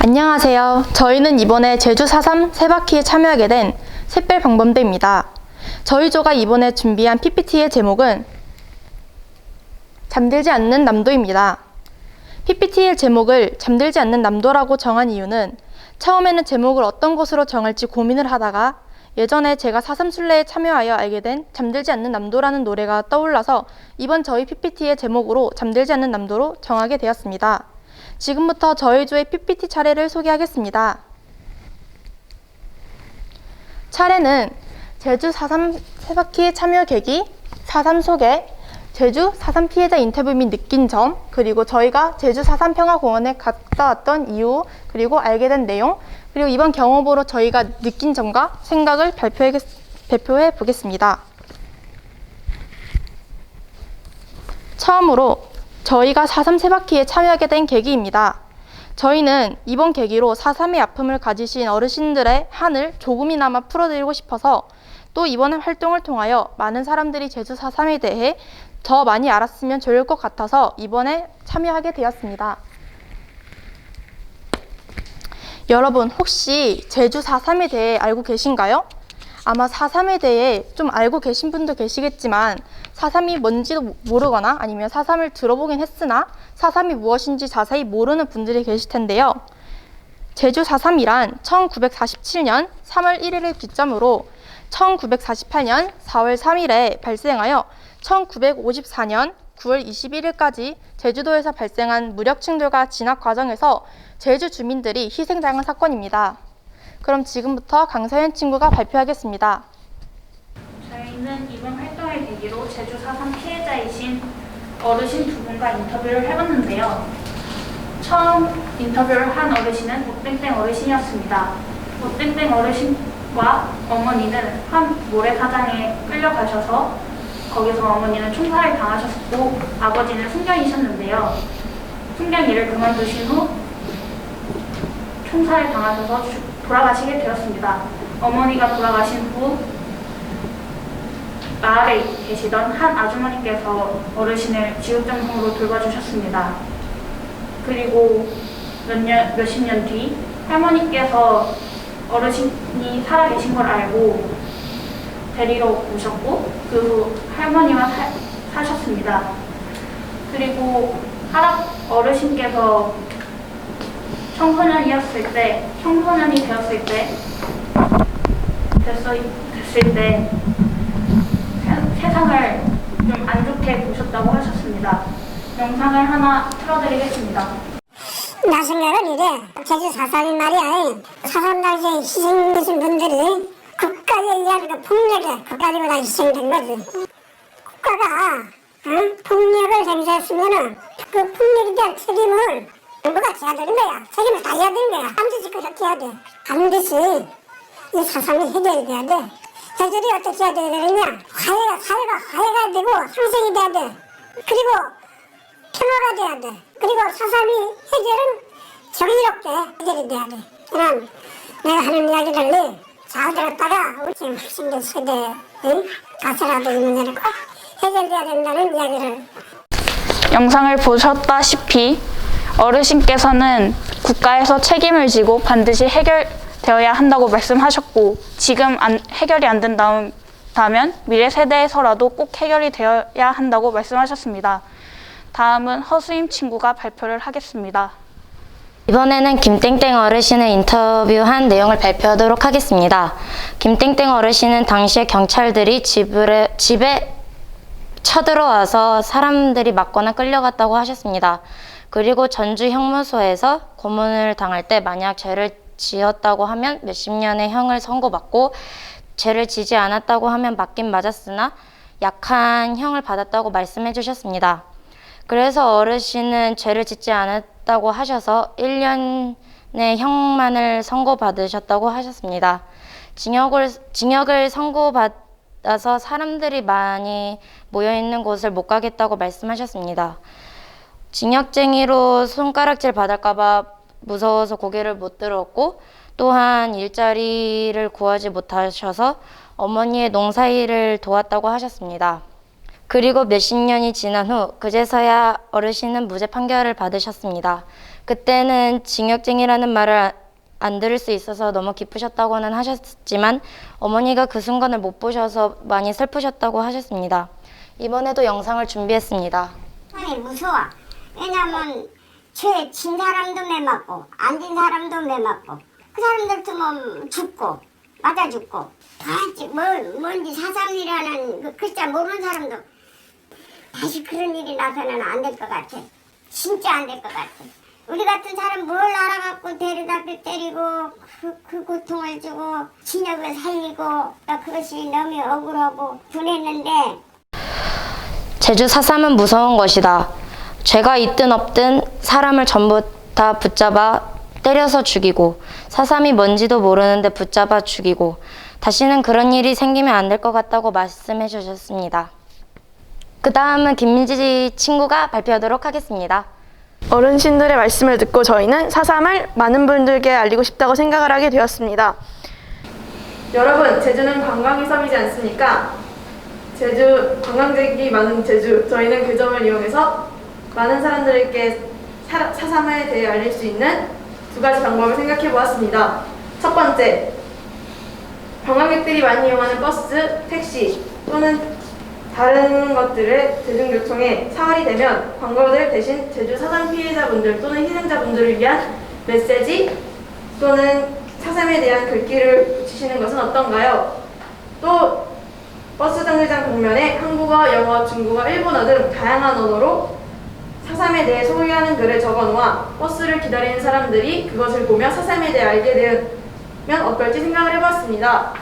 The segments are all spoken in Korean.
안녕하세요. 저희는 이번에 제주 4.3 세바퀴에 참여하게 된 샛별 방범대입니다. 저희 조가 이번에 준비한 PPT의 제목은 잠들지 않는 남도입니다. PPT의 제목을 잠들지 않는 남도라고 정한 이유는 처음에는 제목을 어떤 것으로 정할지 고민을 하다가 예전에 제가 4.3 순례에 참여하여 알게 된 잠들지 않는 남도라는 노래가 떠올라서 이번 저희 PPT의 제목으로 잠들지 않는 남도로 정하게 되었습니다. 지금부터 저희 조의 PPT 차례를 소개하겠습니다. 차례는 제주 4.3 세바퀴 참여 계기, 4.3 소개, 제주 4.3 피해자 인터뷰 및 느낀 점, 그리고 저희가 제주 4.3 평화공원에 갔다 왔던 이유, 그리고 알게 된 내용, 그리고 이번 경험으로 저희가 느낀 점과 생각을 발표해, 발표해 보겠습니다. 처음으로 저희가 4.3 세바퀴에 참여하게 된 계기입니다. 저희는 이번 계기로 4.3의 아픔을 가지신 어르신들의 한을 조금이나마 풀어드리고 싶어서 또 이번 활동을 통하여 많은 사람들이 제주 4.3에 대해 더 많이 알았으면 좋을 것 같아서 이번에 참여하게 되었습니다. 여러분 혹시 제주 4.3에 대해 알고 계신가요? 아마 4.3에 대해 좀 알고 계신 분도 계시겠지만 4.3이 뭔지도 모르거나 아니면 4.3을 들어보긴 했으나 4.3이 무엇인지 자세히 모르는 분들이 계실 텐데요. 제주 4.3이란 1947년 3월 1일을 기점으로 1948년 4월 3일에 발생하여 1954년 9월 21일까지 제주도에서 발생한 무력 충돌과 진압 과정에서 제주 주민들이 희생당한 사건입니다. 그럼 지금부터 강서연 친구가 발표하겠습니다. 저희는 이번 활동을 계기로 제주 4.3 피해자이신 어르신 두 분과 인터뷰를 해봤는데요. 처음 인터뷰를 한 어르신은 오땡땡 어르신이었습니다. 오땡땡 어르신과 어머니는 한 모래사장에 끌려가셔서 거기서 어머니는 총살을 당하셨고 아버지는 순경이셨는데요. 순경 일을 그만두신 후 총살을 당하셔서 주- 돌아가시게 되었습니다. 어머니가 돌아가신 후 마을에 계시던 한 아주머니께서 어르신을 지극정성으로 돌봐주셨습니다. 그리고 몇 년, 몇십 년 뒤 할머니께서 어르신이 살아계신 걸 알고 데리러 오셨고 그 후 할머니와 사, 사셨습니다. 그리고 할아 어르신께서 청소년이었을 때, 청소년이 되었을 때, 됐어, 됐을 때 세- 세상을 좀 안 좋게 보셨다고 하셨습니다. 영상을 하나 틀어드리겠습니다. 나 생각은 이래 제주 사삼이 말이야 사삼 당시에 희생되신 분들이 국가에 의한 그 폭력에 국가적으로 다 희생된 거지 국가가 응? 폭력을 행사했으면은 그 폭력에 대한 책임을 정부가 져야 되는 거야 책임을 다 해야 되는 거야 반드시 그렇게 해야 돼 반드시 이 사삼이 해결이 돼야 돼 해결이 어떻게 해야 되느냐 화해가 사회가 화해가 되고 상생이 돼야 돼 그리고 평화가 돼야 돼. 그리고 사삼이 해결은 정의롭게 해결이 돼야 돼. 그럼 내가 하는 이야기를 잘 들었다가 우리 지금 학생들 세대에 응? 가서라도 이 문제는 꼭 해결돼야 된다는 이야기를 영상을 보셨다시피 어르신께서는 국가에서 책임을 지고 반드시 해결되어야 한다고 말씀하셨고 지금 안- 해결이 안 된다면 미래 세대에서라도 꼭 해결이 되어야 한다고 말씀하셨습니다. 다음은 허수임 친구가 발표를 하겠습니다. 이번에는 김땡땡 어르신을 인터뷰한 내용을 발표하도록 하겠습니다. 김땡땡 어르신은 당시에 경찰들이 집을, 집에 쳐들어와서 사람들이 맞거나 끌려갔다고 하셨습니다. 그리고 전주 형무소에서 고문을 당할 때 만약 죄를 지었다고 하면 몇십 년의 형을 선고받고 죄를 지지 않았다고 하면 맞긴 맞았으나 약한 형을 받았다고 말씀해 주셨습니다. 그래서 어르신은 죄를 짓지 않았다고 하셔서 1년의 형만을 선고받으셨다고 하셨습니다. 징역을, 징역을 선고받아서 사람들이 많이 모여있는 곳을 못 가겠다고 말씀하셨습니다. 징역쟁이로 손가락질 받을까봐 무서워서 고개를 못 들었고 또한 일자리를 구하지 못하셔서 어머니의 농사일을 도왔다고 하셨습니다. 그리고 몇십 년이 지난 후 그제서야 어르신은 무죄 판결을 받으셨습니다. 그때는 징역쟁이라는 말을 아- 안 들을 수 있어서 너무 기쁘셨다고는 하셨지만 어머니가 그 순간을 못 보셔서 많이 슬프셨다고 하셨습니다. 이번에도 영상을 준비했습니다. 아니 무서워. 왜냐면 죄 진 사람도 매 맞고 안 진 사람도 매 맞고 그 사람들도 뭐 죽고 맞아 죽고 다 했지. 뭘 뭔지 사삼이라는 그 글자 모르는 사람도 다시 그런 일이 나서는 안 될 것 같아. 진짜 안 될 것 같아. 우리 같은 사람 뭘 알아갖고 데려다 때리고 그, 그 고통을 주고 진역을 살리고 나 그것이 너무 억울하고 분했는데 제주 4.3은 무서운 것이다. 죄가 있든 없든 사람을 전부 다 붙잡아 때려서 죽이고 4.3이 뭔지도 모르는데 붙잡아 죽이고 다시는 그런 일이 생기면 안 될 것 같다고 말씀해 주셨습니다. 그 다음은 김민지 친구가 발표하도록 하겠습니다. 어르신들의 말씀을 듣고 저희는 4.3을 많은 분들께 알리고 싶다고 생각을 하게 되었습니다. 여러분, 제주는 관광이 섬이지 않습니까? 제주, 관광객이 많은 제주, 저희는 그 점을 이용해서 많은 사람들에게 사- 사삼에 대해 알릴 수 있는 두 가지 방법을 생각해 보았습니다. 첫 번째, 관광객들이 많이 이용하는 버스, 택시 또는 다른 것들의 대중교통에 사활이 되면 광고들 대신 제주 사상 피해자분들 또는 희생자분들을 위한 메시지 또는 사삼에 대한 글귀를 붙이시는 것은 어떤가요? 또 버스 정류장 벽면에 한국어, 영어, 중국어, 일본어 등 다양한 언어로 사삼에 대해 소개하는 글을 적어놓아 버스를 기다리는 사람들이 그것을 보며 사삼에 대해 알게 되면 어떨지 생각을 해봤습니다.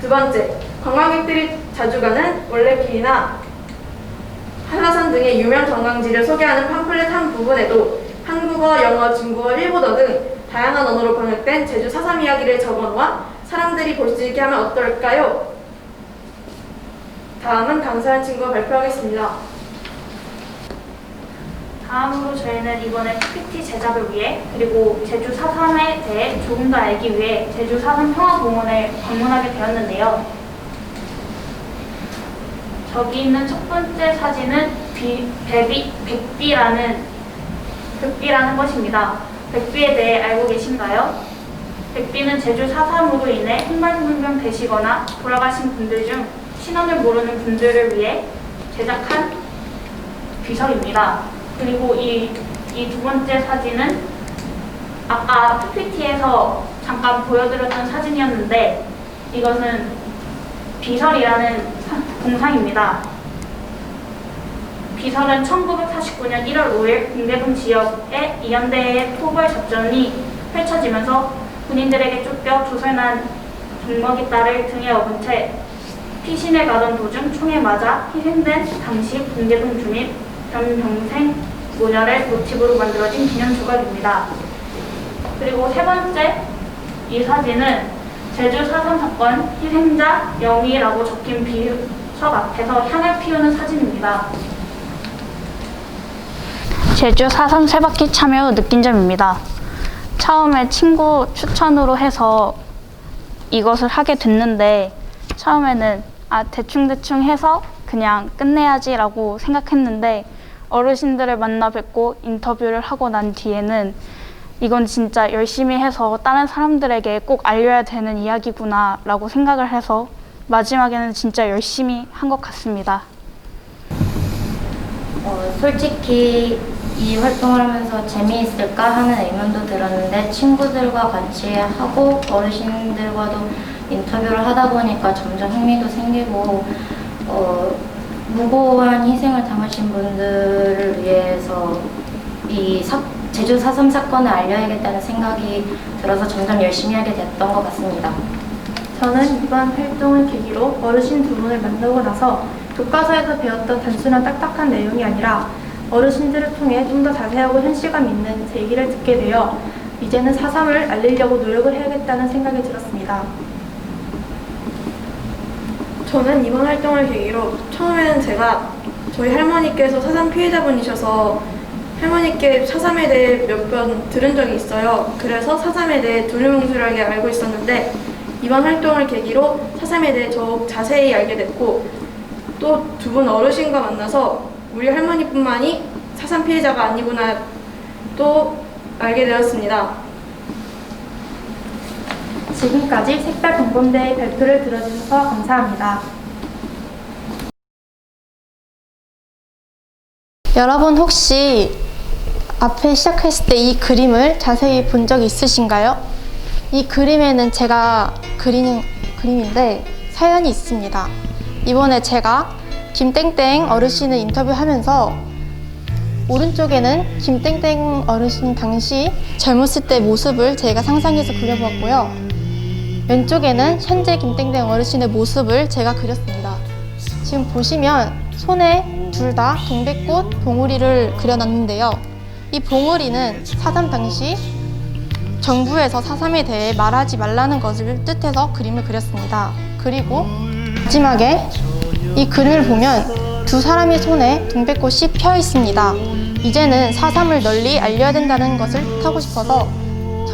두 번째, 관광객들이 자주 가는 원래길이나 한라산 등의 유명 관광지를 소개하는 팜플렛 한 부분에도 한국어, 영어, 중국어, 일본어 등 다양한 언어로 번역된 제주 사삼 이야기를 적어놓아 사람들이 볼 수 있게 하면 어떨까요? 다음은 강사한 친구가 발표하겠습니다. 다음으로 저희는 이번에 PPT 제작을 위해 그리고 제주 4.3에 대해 조금 더 알기 위해 제주 4.3 평화공원을 방문하게 되었는데요. 저기 있는 첫 번째 사진은 비, 백비, 백비라는 백비라는 것입니다. 백비에 대해 알고 계신가요? 백비는 제주 4.3으로 인해 행방불명 되시거나 돌아가신 분들 중 신원을 모르는 분들을 위해 제작한 비석입니다. 그리고 이, 이 두 번째 사진은 아까 PPT에서 잠깐 보여드렸던 사진이었는데 이것은 비설이라는 사- 공상입니다. 비설은 1949년 1월 5일 공대동 지역의 이연대의 토벌 작전이 펼쳐지면서 군인들에게 쫓겨 조선한 동먹이 딸을 등에 업은 채 피신을 가던 도중 총에 맞아 희생된 당시 공대동 주민 변병생 모녀를 모티브로 만들어진 기념 조각입니다. 그리고 세 번째 이 사진은 제주 4.3 사건 희생자 영희라고 적힌 비석 앞에서 향을 피우는 사진입니다. 제주 4.3 세바퀴 참여 후 느낀 점입니다. 처음에 친구 추천으로 해서 이것을 하게 됐는데 처음에는 아 대충대충 해서 그냥 끝내야지라고 생각했는데 어르신들을 만나 뵙고 인터뷰를 하고 난 뒤에는 이건 진짜 열심히 해서 다른 사람들에게 꼭 알려야 되는 이야기구나라고 생각을 해서 마지막에는 진짜 열심히 한 것 같습니다. 어, 솔직히 이 활동을 하면서 재미있을까 하는 의문도 들었는데 친구들과 같이 하고 어르신들과도 인터뷰를 하다 보니까 점점 흥미도 생기고 어, 무고한 희생을 당하신 분들을 위해서 이 사, 제주 4.3 사건을 알려야겠다는 생각이 들어서 점점 열심히 하게 됐던 것 같습니다. 저는 이번 활동을 계기로 어르신 두 분을 만나고 나서 교과서에서 배웠던 단순한 딱딱한 내용이 아니라 어르신들을 통해 좀 더 자세하고 현실감 있는 제 얘기를 듣게 되어 이제는 사삼을 알리려고 노력을 해야겠다는 생각이 들었습니다. 저는 이번 활동을 계기로 처음에는 제가 저희 할머니께서 사삼 피해자분이셔서 할머니께 사삼에 대해 몇 번 들은 적이 있어요. 그래서 사삼에 대해 두루뭉술하게 알고 있었는데 이번 활동을 계기로 사삼에 대해 더욱 자세히 알게 됐고 또 두 분 어르신과 만나서 우리 할머니뿐만이 사상 피해자가 아니구나 또 알게 되었습니다. 지금까지 색달 공범대의 발표를 들어주셔서 감사합니다. 여러분 혹시 앞에 시작했을 때 이 그림을 자세히 본 적 있으신가요? 이 그림에는 제가 그리는 그림인데 사연이 있습니다. 이번에 제가 김땡땡 어르신을 인터뷰하면서 오른쪽에는 김땡땡 어르신 당시 젊었을 때 모습을 제가 상상해서 그려보았고요. 왼쪽에는 현재 김땡땡 어르신의 모습을 제가 그렸습니다. 지금 보시면 손에 둘 다 동백꽃 봉우리를 그려놨는데요. 이 봉우리는 사삼 당시 정부에서 사삼에 대해 말하지 말라는 것을 뜻해서 그림을 그렸습니다. 그리고 마지막에 이 그림을 보면 두 사람의 손에 동백꽃이 펴 있습니다. 이제는 사삼을 널리 알려야 된다는 것을 뜻하고 싶어서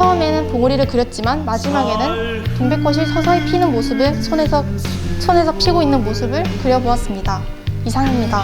처음에는 봉우리를 그렸지만 마지막에는 동백꽃이 서서히 피는 모습을 손에서 손에서 피고 있는 모습을 그려보았습니다. 이상입니다.